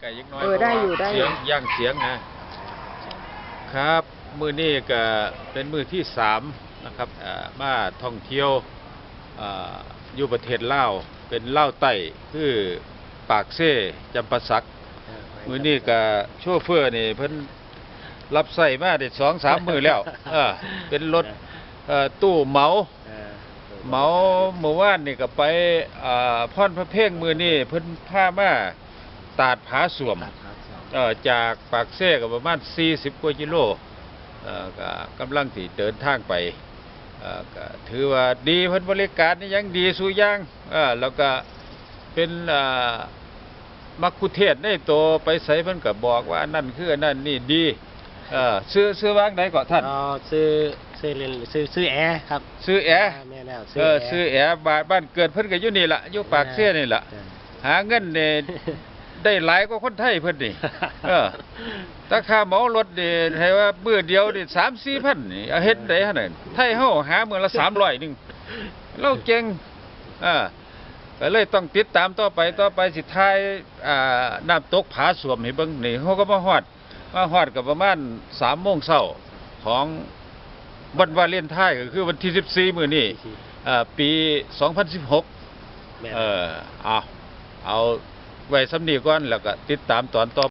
ไกลๆยังน้อยเออได้อยู่ได้อยู่ เสียงย่างเสียงนะครับ มือนี้ก็เป็นมือที่สามนะครับอ่ามาท่องเที่ยวอ่าอยู่ประเทศลาวเป็นลาวไต้คือปากเซ่จำปาสัก มือนี้ก็โชเฟอร์นี่เพิ่นรับใส่มาได้สองสามมือแล้วเออเป็นรถเอ่อตู้เหมา เออเหมาเมื่อวานนี่ก็ไปอ่าพรพระเพ่งมือนี่เพิ่นพามา ตาดผาสวมตัดครับเอ่อจากปากเซ่ก็ประมาณ 40 กว่ากิโลเอ่อก็กำลังที่เดินทางไปเอ่อก็ถือว่าดีเพิ่นบริการนี่ยังดีสู่อย่างเออแล้วก็เป็นอ่ามักคุเทศน์ในโตวไปใส่เพิ่นก็บอกว่าอันนั่นคืออันนั่นนี่ดีเออซื้อซื้อวางไหนก็ท่าน อ๋อซื้อซื้อเรียนซื้อซื้อแอร์ครับซื้อแอร์แม่แล้วเออซื้อแอร์บ้านบ้านเกิดเพิ่นก็อยู่นี่ล่ะอยู่ปากเสียนี่ล่ะเออหาเงินเนี่ย ได้หลายกว่าคนไทยเพิ่นนี่เออราคาเหมารถนี่ให้ว่ามื้อเดียวนี่3 4พันนี่เอาเฮ็ดได้หั่นน่ะไทยเฮาหามื้อละ300นึงเราเก่งอ่าก็เลยต้องติดตามต่อไปต่อไปสิทายอ่าน้ำตกผาสวมให้เบิ่งนี่เฮาก็มาฮอดมาฮอดก็ประมาณ3โมงเช้าของวันวาเลนไทน์ก็คือวันที่14มื้อนี้อ่าปี2016แม่นเออเอาเอา ไว้สำนีก่อนแล้วก็ติดตามตอนต่อ